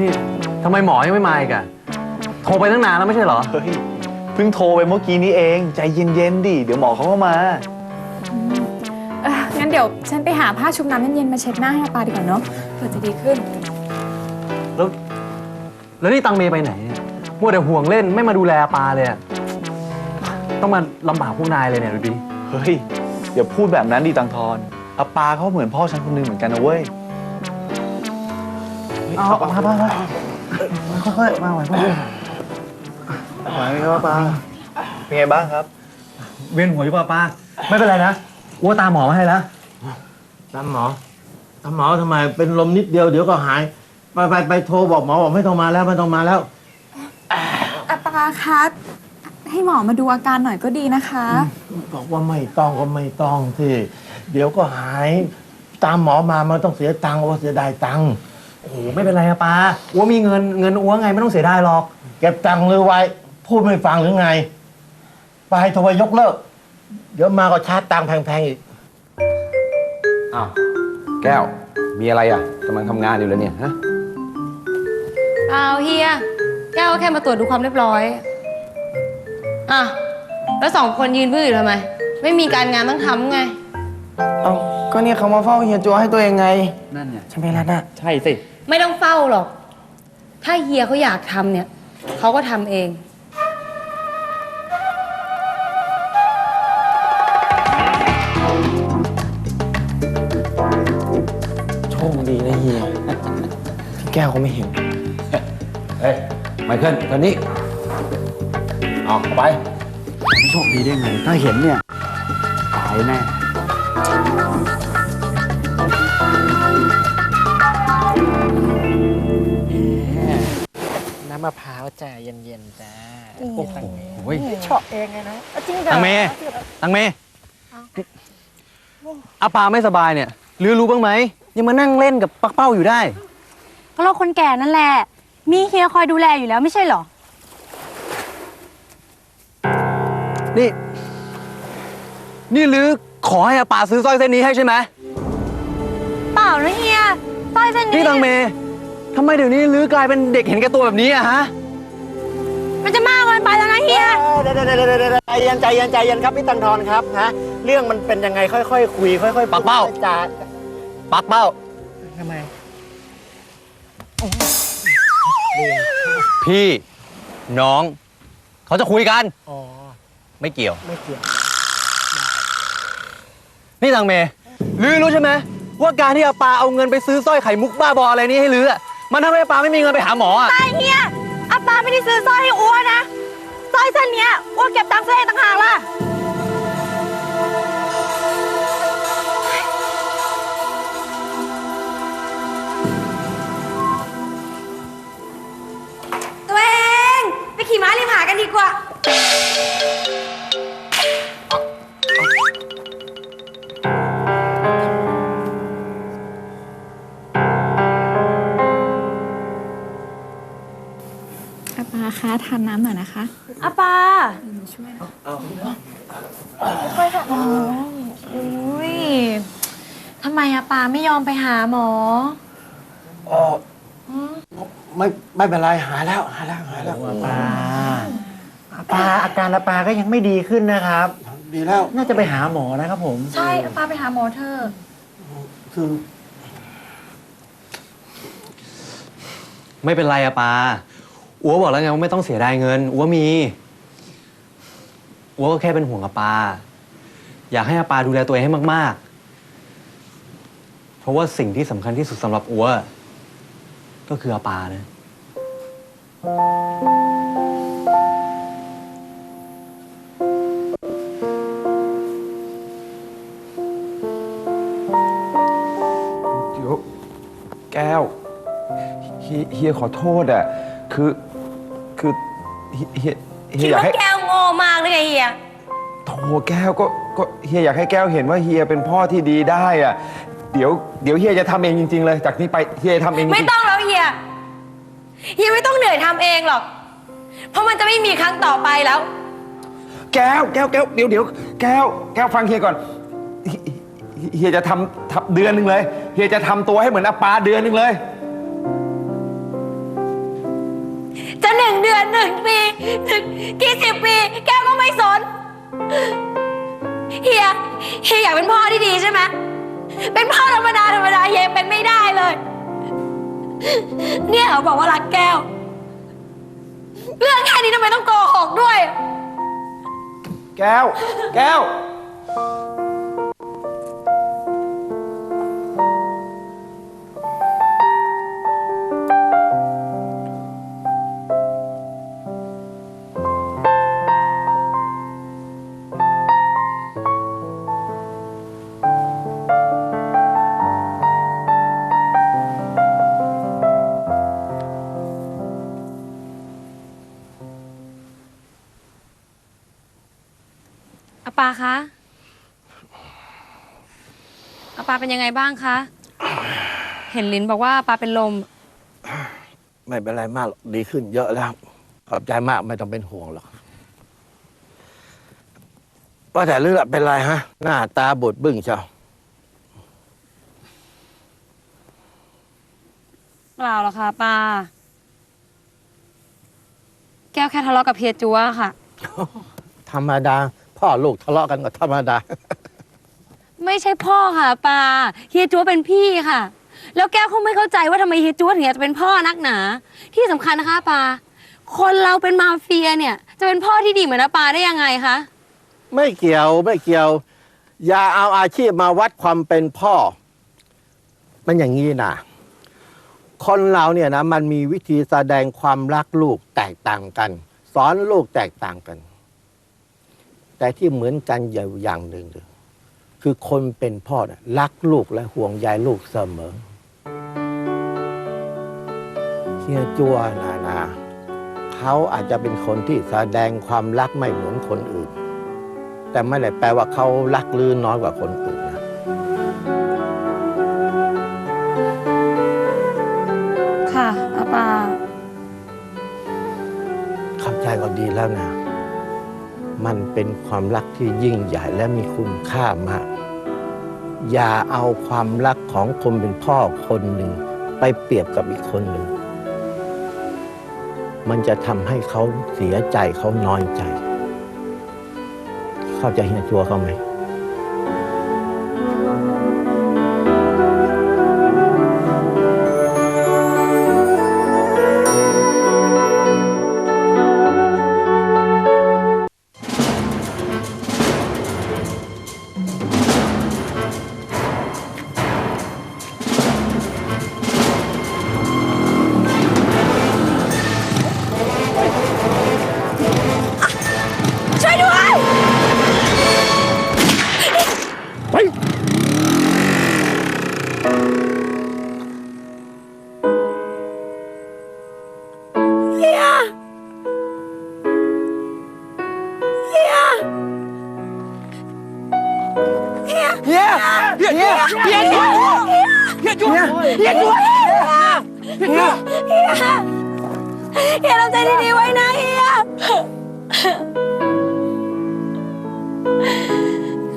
นี่ทำไมหมอยังไม่มาอีกอะโทรไปตั้งนานแล้วไม่ใช่เหรอ เฮ้ยเพิ่งโทรไปเมื่อกี้นี้เอง ใจเย็นๆดิ เดี๋ยวหมอเขาก็มา เอ่องั้นเดี๋ยวฉันไปหาผ้าชุบน้ำเย็นๆมาเช็ดหน้าให้อาปาดีกว่าเนาะเผื่อจะดีขึ้น แล้ว แล้วนี่ตังเมไปไหนเนี่ยมัวแต่ห่วงเล่นไม่มาดูแลปลาเลยอะต้องมาลำบากพวกนายเลยเนี่ยดูดิ เฮ้ยอย่าพูดแบบนั้นดิตังทอนอาปาเขาเหมือนพ่อฉันคนหนึงเหมือนกันนะเว้ย เอามามามาค่อยๆมาไหวพ่อไหวไหมครับปาเป็นไงบ้างครับ เวียนหัวอยู่ป่ะป้าไม่เป็นไรนะอ้วตามหมอมาให้แล้วตามหมอตามหมอทำไมเป็นลมนิดเดียวเดี๋ยวก็หาย ไปไปไปโทรบอกหมอบอกไม่ต้องมาแล้วไม่ต้องมาแล้วอาปาคะให้หมอมาดูอาการหน่อยก็ดีนะคะ บอกว่าไม่ต้องก็ไม่ต้องสิเดี๋ยวก็หาย ตามหมอมามันต้องเสียตังค์ว่าเสียดายตังค์ โอ้โหไม่เป็นไรอะป้าอ้วมีเงินเงินอ้วไงไม่ต้องเสียดายหรอก เก็บตังค์เลยไว้ พูดไม่ฟังหรือไง ไปโทรไปยกเลิก เดี๋ยวมาก็ชาร์จตังค์แพงๆอีก อ้าวแก้ว มีอะไรอะกำลังทำงานอยู่เลยเนี่ยฮะเอาเฮียแก้วก็แค่มาตรวจดูความเรียบร้อย อะ แล้วสองคนยืนพื้ออยู่ทำไม ไม่มีการงานต้องทำไง เอาก็เนี่ยเขามาเฝ้าเฮียจัวให้ตัวเองไง นั่นไงใช่ไหมล่ะน่ะ ใช่สิ ไม่ต้องเฝ้าหรอก ถ้าเฮียเขาอยากทำเนี่ย เขาก็ทำเอง โชคดีนะเฮียพี่แก้วเขาไม่เห็น เฮ้ย ไมเคิลตอนนี้ออกไป โชคดีได้ไง ถ้าเห็นเนี่ย ตายแน่ มะพร้าวจ้าเย็นๆจ้าโอ้โหเฉาะเองไงนะจริงเหรอตังเมตังเมอาปาไม่สบายเนี่ยลือรู้บ้างไหม ยังมานั่งเล่นกับปักเป้าอยู่ได้ ก็เราคนแก่นั่นแหละ มีเฮียคอยดูแลอยู่แล้วไม่ใช่หรอ นี่ นี่ลือขอให้อาปาซื้อสร้อยเส้นนี้ให้ใช่ไหม เปล่านะเฮียสร้อยเส้นนี้ นี่ตังเม ทำไมเดี๋ยวนี้ลือกลายเป็นเด็กเห็นแก่ตัวแบบนี้อะฮะ มันจะมากเกินไปแล้วนะเฮีย เดี๋ยวๆๆๆๆใจเย็นใจเย็นใจเย็นครับพี่ตังทอนครับฮะเรื่องมันเป็นยังไงค่อยๆคุย ค่อยๆปากเป้าพูดจาปักเป้า ทำไม พี่น้อง เขาจะคุยกันอ๋อ ไม่เกี่ยว ไม่เกี่ยว นี่ตังเมลือรู้ใช่ไหมว่าการที่อาปาเอาเงินไปซื้อสร้อยไข่มุกบ้าบออะไรนี้ให้ลืออะ มันทำให้อาปาไม่มีเงินไปหาหมออะไอเฮียอาปาไม่ได้ซื้อสร้อยให้อ้วนนะสร้อยเส้นเนี้ยอ้วนเก็บตังค์ซื้อเองต่างหากล่ะ ตัวเอง ไปขี่ม้าริมหากันดีกว่า อาปาคะทานน้ำหน่อยนะคะอาปาอุ้ยทำไมอาปาไม่ยอมไปหาหมออ๋อไม่ไม่เป็นไรหายแล้วหายแล้วหายแล้วปาปาอาการอาปาก็ยังไม่ดีขึ้นนะครับ ดีแล้วน่าจะไปหาหมอนะครับผม ใช่อาปาไปหาหมอเธอะคือไม่เป็นไรอะปา อัวบอกแล้วไงว่าไม่ต้องเสียดายเงินอัวมีอัวก็แค่เป็นห่วงอาปา อยากให้อาปาดูแลตัวเองให้มาก ๆ เพราะว่าสิ่งที่สำคัญที่สุดสำหรับอัวก็คืออาปานะ เดี๋ยวแก้วเฮียเฮียขอโทษอะ คือ คือเฮียเฮียเฮีคิยดอยากว่าให้แก้วโง่มากเลยไงเฮีย โถแก้วก็ก็เฮียอยากให้แก้วเห็นว่าเฮียเป็นพ่อที่ดีได้อะเดี๋ยวเดี๋ยวเฮียจะทำเองจริง ๆ เลย จากนี้ไปเฮียจะทำเองจไม่ริงต้องแล้วเฮีย เฮียไม่ต้องเหนื่อยทำเองหรอก เพราะมันจะไม่มีครั้งต่อไปแล้วแก้วแก้วแก้วเดี๋ยวเดี๋ยวแก้วแก้วฟังเฮียก่อนเฮียเฮียจะทำทำเดือนหนึ่งเลยเฮียจะทำตัวให้เหมือนอาปาเดือนหนึ่งเลย จะหนึ่งเดือนหนึ่งปีถึงกี่สิบปี แก้วก็ไม่สน เฮีย เฮียอยากเป็นพ่อที่ดีใช่ไหมเป็นพ่อธรรมดาธรรมดาเฮียเป็นไม่ได้เลย เนี่ยเขาบอกว่ารักแก้ว เรื่องแค่นี้ทำไมต้องโกหกด้วย แก้ว แก้วาปาคะอาปาเป็นยังไงบ้างคะ เห็นลินบอกว่าอาปาเป็นลม ไม่เป็นไรมากหรอกดีขึ้นเยอะแล้วขอบใจมากไม่ต้องเป็นห่วงหรอกว่าแต่เรื่องเป็นไรฮะ หน้าตาบดบึ้งเชียวเปล่าหรอกค่ะปา แก้วแค่ทะเลาะกับเฮียจัวค่ะ ธรรมดา พ่อลูกทะเลาะกันก็ธรรมดา ไม่ใช่พ่อค่ะปาเฮียจัวเป็นพี่ค่ะ แล้วแก้วเขาไม่เข้าใจว่าทำไมเฮียจัวถึงอยากจะเป็นพ่อนักหนา ที่สำคัญนะคะปาคนเราเป็นมาเฟียเนี่ย จะเป็นพ่อที่ดีเหมือนอาปาได้ยังไงคะไม่เกี่ยวไม่เกี่ยว อย่าเอาอาชีพมาวัดความเป็นพ่อ มันอย่างนี้นะคนเราเนี่ยนะมันมีวิธีแสดงความรักลูกแตกต่างกัน สอนลูกแตกต่างกัน แต่ที่เหมือนกันอยู่อย่างหนึ่งเลยคือคนเป็นพ่อนะรักลูกและห่วงใยลูกเสมอเฮียจัวนานาเขาอาจจะเป็นคนที่แสดงความรักไม่เหมือนคนอื่น แต่ไม่ได้แปลว่าเขารักลือน้อยกว่าคนอื่นนะค่ะอาปาเข้าใจก็ดีแล้วนะ มันเป็นความรักที่ยิ่งใหญ่และมีคุณค่ามาก อย่าเอาความรักของคนเป็นพ่อคนหนึ่ง ไปเปรียบกับอีกคนหนึ่ง มันจะทำให้เขาเสียใจเขาน้อยใจ เข้าใจเฮียจัวเขาไหม ยทำใจดีๆไว้นะเฮียเ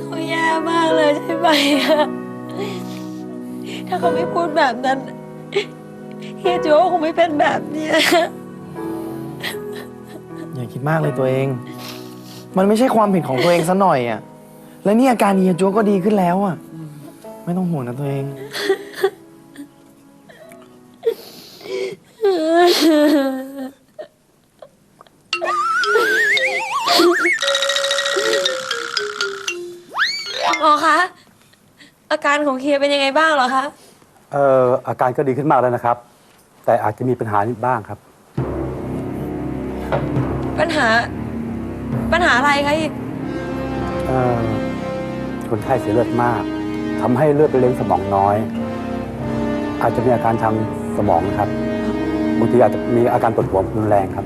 ขาแย่มากเลยใช่ไหมอะถ้าเขาไม่พูดแบบนั้นเฮียโจ้คงไม่เป็นแบบเนี้ยอย่าคิดมากเลยตัวเอง มันไม่ใช่ความผิดของตัวเองซะหน่อยอะ และนี่อาการเฮียจัวก็ดีขึ้นแล้วอะ ไม่ต้องห่วงนะตัวเอง อคะ อาการของเฮียเป็นยังไงบ้างเหรอคะ เอ่ออาการก็ดีขึ้นมากแล้วนะครับ แต่อาจจะมีปัญหานิดบ้างครับ ปัญหา ปัญหาอะไรคะเอ่อคนไข้เสียเลือดมากทำให้เลือดไปเลี้ยงสมองน้อย อาจจะมีอาการทางสมองนะครับบางทีอาจจะมีอาการปวดหัวรุนแรงครับ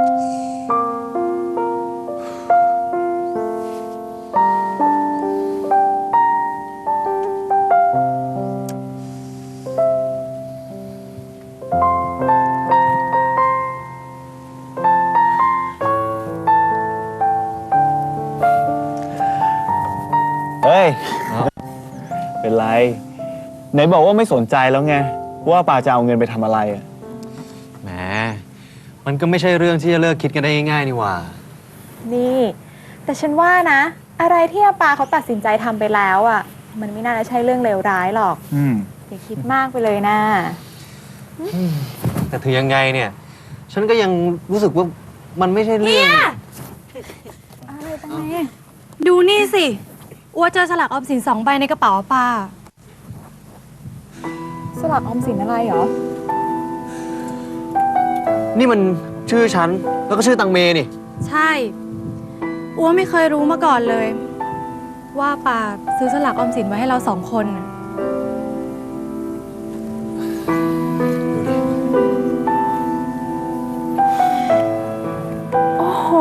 นบอกว่าไม่สนใจแล้วไง ว่าปาจะเอาเงินไปทำอะไรอะแหม มันก็ไม่ใช่เรื่องที่จะเลิกคิดกันได้ง่ายๆนี่หว่า นี่ แต่ฉันว่านะ อะไรที่อาปาเขาตัดสินใจทำไปแล้วอะ มันไม่น่าจะใช่เรื่องเลวร้ายหรอก อืม อย่าคิดมากไปเลยนะ แต่ถึงยังไงเนี่ย ฉันก็ยังรู้สึกว่ามันไม่ใช่เรื่อง อะไรตั้งไงดูนี่สิ อัวเจอสลักออมสินสองใบในกระเป๋าป้า สลักออมสินอะไรเหรอ นี่มันชื่อฉัน แล้วก็ชื่อตังเมนี่ ใช่ อัวไม่เคยรู้มาก่อนเลย ว่าป้าซื้อสลักออมสินไว้ให้เราสองคนน่ะโอ้โห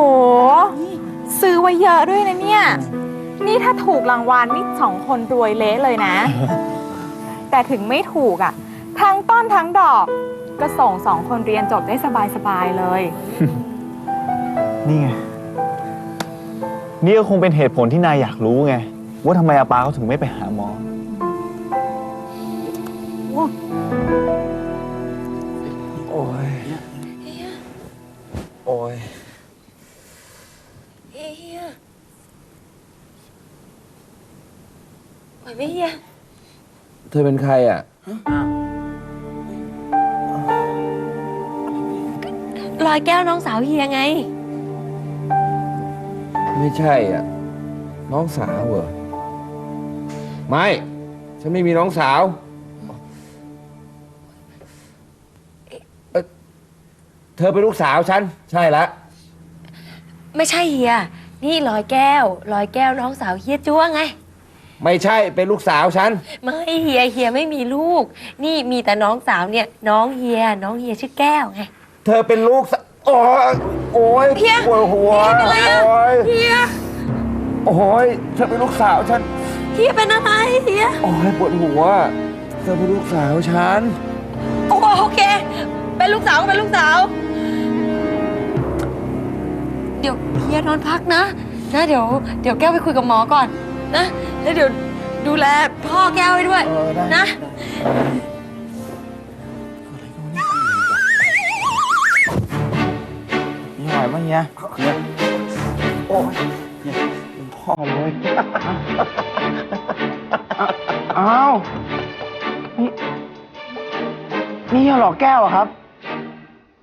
ซื้อไว้เยอะด้วยนะเนี่ย นี่ถ้าถูกรางวัลนี่สองคนรวยเละเลยนะ แต่ถึงไม่ถูกอะ ทั้งต้นทั้งดอก ก็ส่งสองคนเรียนจบได้สบายๆเลย นี่ไง นี่ก็คงเป็นเหตุผลที่นายอยากรู้ไง ว่าทำไมอาปาเขาถึงไม่ไปหาหมอ เธอเป็นใครอะ ลอยแก้วน้องสาวเฮียไง ไม่ใช่อะ น้องสาวเหรอ ไม่ ฉันไม่มีน้องสาวเอ่อเธอเป็นลูกสาวฉัน ใช่ละไม่ใช่เฮีย นี่ลอยแก้วลอยแก้วน้องสาวเฮียจ้วงไง ไม่ใช่เป็นลูกสาวฉัน ไม่เฮียเฮียไม่มีลูก นี่มีแต่น้องสาวเนี่ย น้องเฮีย น้องเฮียชื่อแก้วไง เธอเป็นลูกสาวโอ้ยโอ้ยเฮียปวดหัวเฮียเป็นไรอะ โอ้ยเฮียโอ้ยเธอเป็นลูกสาวฉัน เฮียเป็นอะไรเฮียโอ้ยปวดหัว เธอเป็นลูกสาวฉัน โอ้โอเค เป็นลูกสาวก็เป็นลูกสาว เดี๋ยวเฮียนอนพักนะนะเดี๋ยวเดี๋ยวแก้วไปคุยกับหมอก่อน นะ แล้วเดี๋ยวดูแลพ่อแก้วให้ด้วยเออได้นะ มีไหวไหมเฮียเฮียโอ้ยเฮียเป็นพ่อเลย อ้าว นี่ นี่เฮียหลอกแก้วเหรอครับ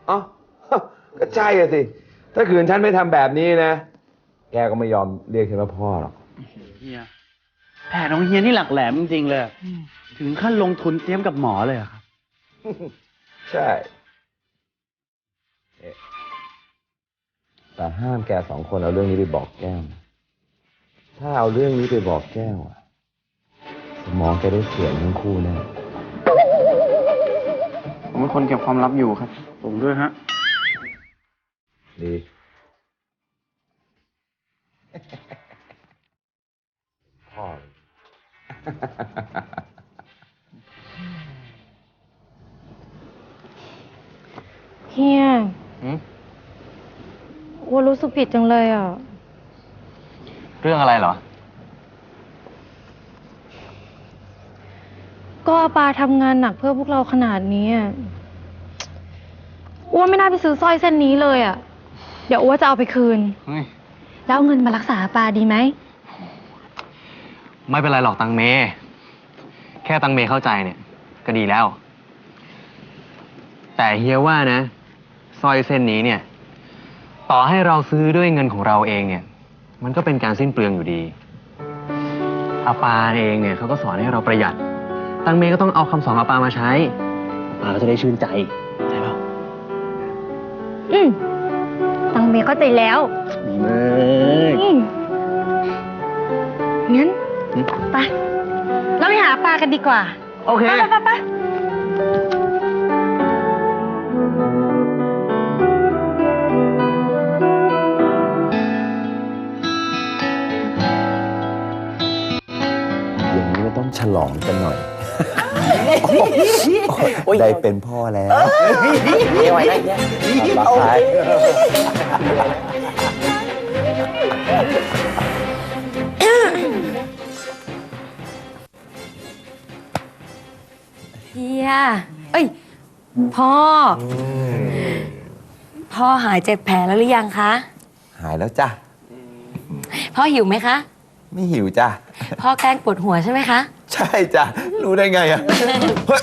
เอ้า ก็ใช่อะสิ ถ้าขืนฉันไม่ทำแบบนี้นะ แกก็ไม่ยอมเรียกฉันว่าพ่อหรอกเฮีย แผนของเฮียนี่หลักแหลมจริงๆเลยอะถึงขั้นลงทุนเตรียมกับหมอเลยอะครับ ใช่เอ๊ะแต่ห้ามแกสองคนเอาเรื่องนี้ไปบอกแก้วนะถ้าเอาเรื่องนี้ไปบอกแก้วอะสมองแกได้เสียทั้งคู่แน่ ผมเป็นคนเก็บความลับอยู่ครับ ผมด้วยฮะ ดี พ่อเฮียหืมอัวรู้สึกผิดจังเลยอะ เรื่องอะไรเหรอ ก็อาปาทำงานหนักเพื่อพวกเราขนาดนี้อะอ้วนไม่น่าไปซื้อสร้อยเส้นนี้เลยอะ เดี๋ยวอ้วนจะเอาไปคืน เฮ้ย แล้วเอาเงินมารักษาอาปาดีไหม ไม่เป็นไรหรอกตังเม แค่ตังเมเข้าใจเนี่ยก็ดีแล้ว แต่เฮียว่านะสร้อยเส้นนี้เนี่ย ต่อให้เราซื้อด้วยเงินของเราเองเนี่ย มันก็เป็นการสิ้นเปลืองอยู่ดีอาปาเองเนี่ยเขาก็สอนให้เราประหยัด ตังเมก็ต้องเอาคำสอนอาปามาใช้อาปาก็จะได้ชื่นใจใช่เปล่าอืมตังเมเข้าใจแล้วดีมากอืมงั้นอืม ไป เราไปหาปลากันดีกว่า โอเค ไปไปไปอย่างนี้ก็ต้องฉลองกันหน่อย ได้เป็นพ่อแล้ว ไม่ไหวได้เฮียรักใคร พ่ออพ่อหายเจ็บแผลแล้วหรือยังคะ หายแล้วจ้ะ พ่อหิวไหมคะ ไม่หิวจ้ะ พ่อแกล้งปวดหัวใช่ไหมคะ ใช่จ้ะ รู้ได้ไงอะเฮ้ย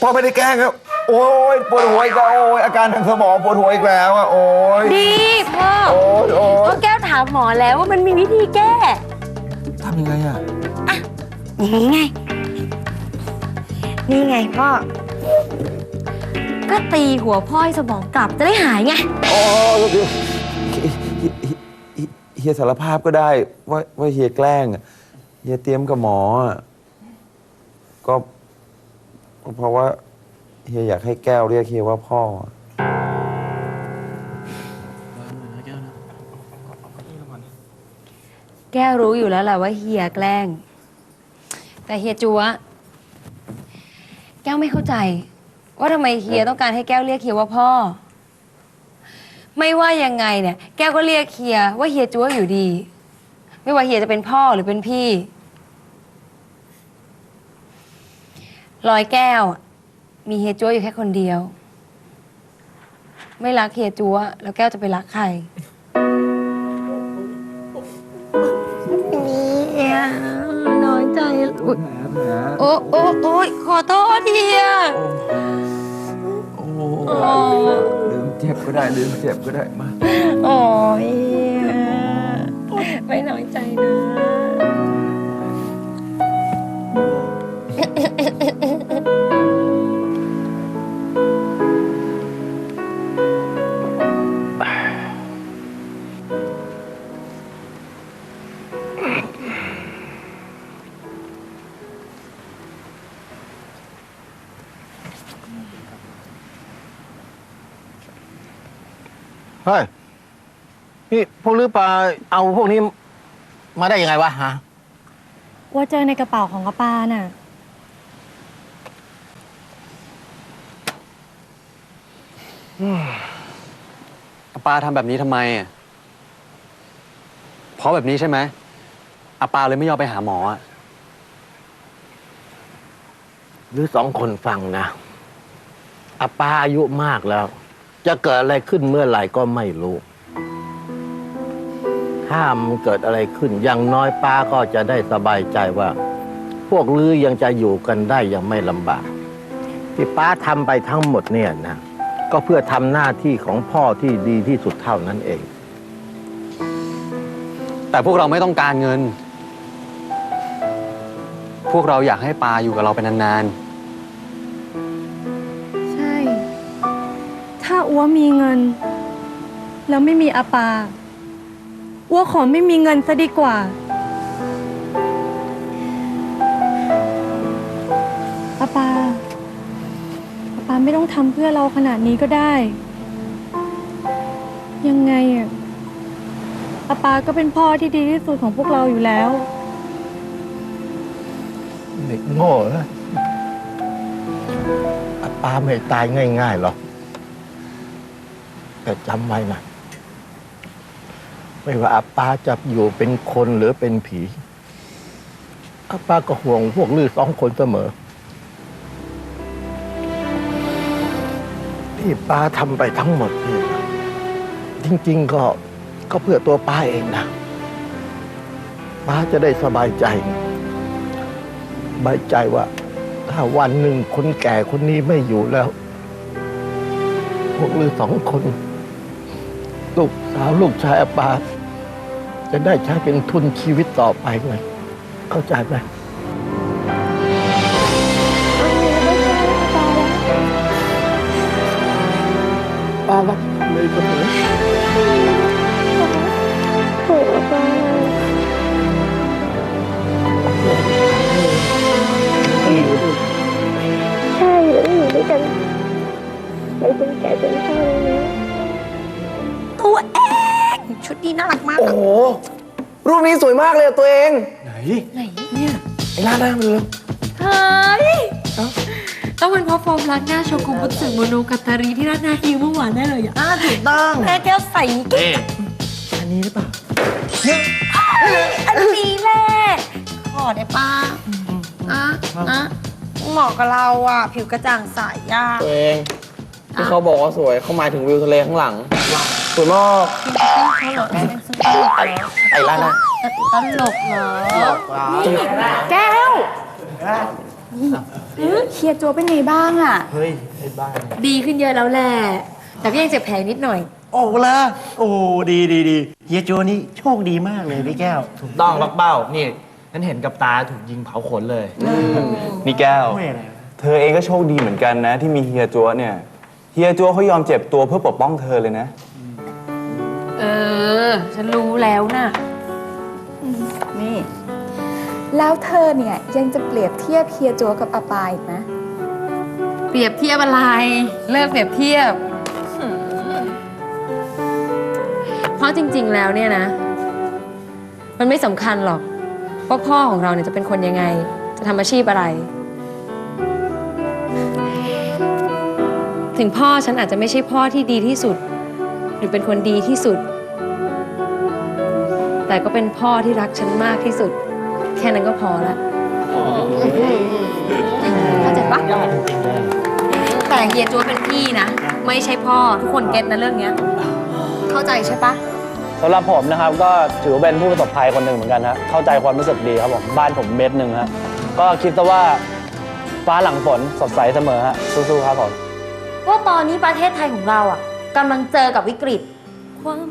พ่อไม่ได้แกล้งครับ โอ้ยปวดหัวอีกแล้วโอ้ยอาการทางสมองปวดหัวอีกแล้วอะโอ้ย ดีพ่อ โอ้ยโอ้พ่อยแก้วถามหมอแล้วว่ามันมีวิธีแก้ ทำยังไงอะอย่างนี้ไง นี่ไงพ่อ ก็ตีหัวพ่อให้สมองกลับจะได้หายไงโอ้ยเฮียเฮียเฮียสารภาพก็ได้ว่าว่าเฮียแกล้งอะเฮียเตรียมกับหมออะก็ก็เพราะว่าเฮียอยากให้แก้วเรียกเฮียว่าพ่ออะแก้วรู้อยู่แล้วแหละว่าเฮียแกล้ง แต่เฮียจัวแก้วไม่เข้าใจ ว่าทำไมเฮียต้องการให้แก้วเรียกเฮียว่าพ่อ ไม่ว่ายังไงเนี่ย แก้วก็เรียกเฮียว่าเฮียจัวอยู่ดี ไม่ว่าเฮียจะเป็นพ่อหรือเป็นพี่ลอยแก้วอะมีเฮียจัวอยู่แค่คนเดียว ไม่รักเฮียจัวแล้วแก้วจะไปรักใคร โอ้โอ้โอ้ยขอโทษทีอะโอ้โอ้ลืมเจ็บก็ได้ลืมเจ็บก็ได้มา โอ้ยไม่น้อยใจนะ นี่พวกลือปลาเอาพวกนี้มาได้ยังไงวะฮะว่าเจอในกระเป๋าของอาปาน่ะ อาปาทำแบบนี้ทำไมอะเพราะแบบนี้ใช่ไหมอาปาเลยไม่ยอมไปหาหมออะหรือสองคนฟังนะอาปาอายุมากแล้ว จะเกิดอะไรขึ้นเมื่อไหร่ก็ไม่รู้ ถ้ามันเกิดอะไรขึ้น อย่างน้อยป้าก็จะได้สบายใจว่า พวกลือยังจะอยู่กันได้อย่างไม่ลำบาก ที่ป้าทำไปทั้งหมดเนี่ยนะก็เพื่อทำหน้าที่ของพ่อที่ดีที่สุดเท่านั้นเอง แต่พวกเราไม่ต้องการเงิน พวกเราอยากให้ปาอยู่กับเราเป็นนานใช่ ถ้าอัวมีเงิน แล้วไม่มีอาปา อัวขอไม่มีเงินซะดีกว่าอาปาอาปาไม่ต้องทำเพื่อเราขนาดนี้ก็ได้ ยังไงอะอาปาก็เป็นพ่อที่ดีที่สุดของพวกเราอยู่แล้ว เด็กโง่นะอาป้าไม่ตายง่ายๆหรอกแต่จำไว้นะ ไม่ว่าอาป้าจะอยู่เป็นคนหรือเป็นผีอาป้าก็ห่วงพวกลือสองคนเสมอ ที่ป้าทำไปทั้งหมดเนี่ยจริง ๆ ก็ก็เพื่อตัวป้าเองนะป้าจะได้สบายใจสบายใจว่า ถ้าวันหนึ่งคนแก่คนนี้ไม่อยู่แล้ว พวกลือสองคน ลูกสาวลูกชายอาปา จะได้ใช้เป็นทุนชีวิตต่อไปไงเข้าใจไหมป้ารักเลยเสมอใช่แล้วอยู่ด้วยกันไปจนแก่จนเฒ่าเลยนะตัวเอง ชุดนี้น่ารักมากโอ้โห รูปนี้สวยมากเลยอะตัวเอง ไหน ไหนไอ้ล่าดหน้ามันเลยเฮ้ยต้องเป็นเพราะโฟมล้างหน้าโชกุบุสึโมโนกัตตารีที่ร้านหน้าฮิวเมื่อวานแน่เลยอะอ่าถูกต้องแม่แก้วใส่กิ๊กอันนี้หรือเปล่าอันนี้แหละขอได้ป้าอะอะเหมาะกับเราอะ ผิวกระจ่างใสอะตัวเองที่เขาบอกว่าสวยเขาหมายถึงวิวทะเลข้างหลัง สวยมากไอ้ล่านะตลกเหรอแก้วเฮียโจเป็นไงบ้างอะ เฮ้ยไอ้บ้าดีขึ้นเยอะแล้วแหละ แต่ก็ยังเจ็บแผลนิดหน่อย โอ้ละโอ้ดีดีดีเฮียโจนี่โชคดีมากเลยพี่แก้ว ถูกต้องปักเป้า นี่ฉันเห็นกับตาถูกยิงเผาขนเลย นี่แก้วไม่อะไรเธอเองก็โชคดีเหมือนกันนะ ที่มีเฮียจัวเนี่ย เฮียจัวเขายอมเจ็บตัวเพื่อปกป้องเธอเลยนะ เออ ฉันรู้แล้วนะนี่ แล้วเธอเนี่ยยังจะเปรียบเทียบเฮียโจกับอาปาอีกนะ เปรียบเทียบอะไร เลิกเปรียบเทียบ เพราะจริง ๆ แล้วเนี่ยนะ มันไม่สำคัญหรอกว่าพ่อของเราเนี่ยจะเป็นคนยังไง จะทำอาชีพอะไร ถึงพ่อฉันอาจจะไม่ใช่พ่อที่ดีที่สุด หรือเป็นคนดีที่สุด แต่ก็เป็นพ่อที่รักฉันมากที่สุด แค่นั้นก็พอละเข้าใจปะแต่เฮียจัวเป็นพี่นะ ไม่ใช่พ่อทุกคนเก็ตนะเรื่องเนี้ย เข้าใจใช่ปะสำหรับผมนะครับก็ถือว่าเป็นผู้ประสบภัยคนหนึ่งเหมือนกันฮะเข้าใจความรู้สึกดีครับผมบ้านผมเม็ดหนึ่งฮะก็คิดซะว่าฟ้าหลังฝนสดใสเสมอฮะสู้ๆครับผมว่าตอนนี้ประเทศไทยของเราอะ กำลังเจอกับวิกฤต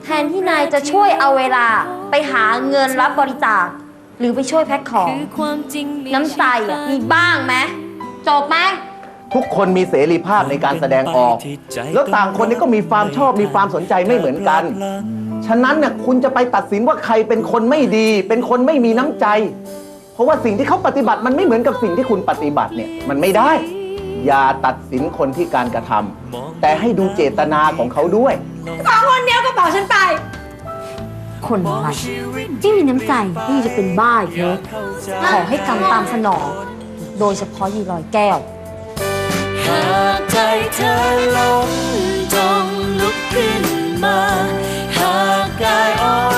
แทนที่นายจะช่วยเอาเวลาไปหาเงินรับบริจาค หรือไปช่วยแพ็คของ น้ำใจอะมีบ้างไหมจบไหม ทุกคนมีเสรีภาพในการแสดงออก แล้วต่างคนนี่ก็มีความชอบมีความสนใจไม่เหมือนกัน ฉะนั้นเนี่ยคุณจะไปตัดสินว่าใครเป็นคนไม่ดี เป็นคนไม่มีน้ำใจ เพราะว่าสิ่งที่เขาปฏิบัติมันไม่เหมือนกับสิ่งที่คุณปฏิบัติเนี่ยมันไม่ได้ อย่าตัดสินคนที่การกระทำ แต่ให้ดูเจตนาของเขาด้วย สองคนเดียวกระเป๋าฉันไป คนอะไรที่มีน้ำใจนี่จะเป็นบ้าอีกเถอะขอให้กรรมตามสนอง โดยเฉพาะยีรอยแก้ว หากใจเธอล้มจงลุกขึ้นมา หากกายอ่อน